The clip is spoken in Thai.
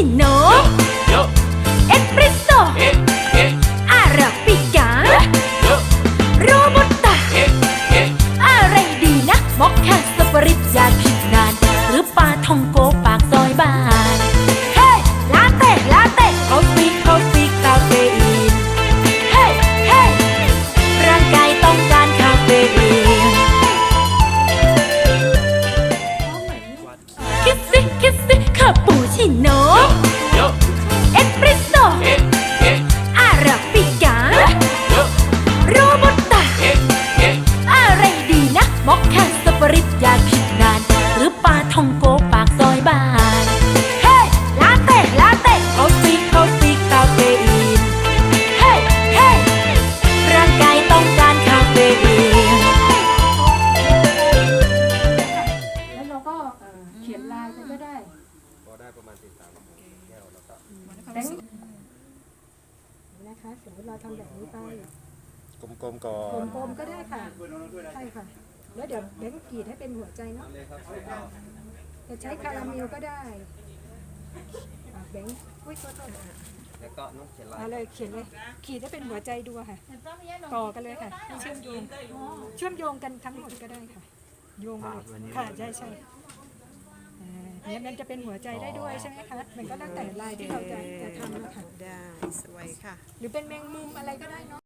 ชิ ซี่คา มาณสี่สามแก้วแล้วก็แบงค์นะคะสมมติเราทำแบบนี้ไปกลมๆก่อนกลมๆก็ได้ค่ะใช่ค่ะ แล้วเดี๋ยวแบงค์กรีดให้เป็นหัวใจเนาะจะใช้คาราเมลก็ได้อะแบงค์อุ้ยโทษโทษแล้วก็น้องเขียนลายเอาเลยเขียนเลย ขีดให้เป็นหัวใจดูค่ะ ต่อกันเลยค่ะให้เชื่อมโยง เชื่อมโยงกันทั้งหมดก็ได้ค่ะ โยงกันเลยค่ะใช่ใช่อ่า เนี่ยมันจะเป็นหัวใจได้ด้วยใช่ไหมคะ มันก็แล้วแต่ลายที่เราจะจะทำนะคะได้สวยค่ะ หรือเป็นแมงมุมอะไรก็ได้เนาะ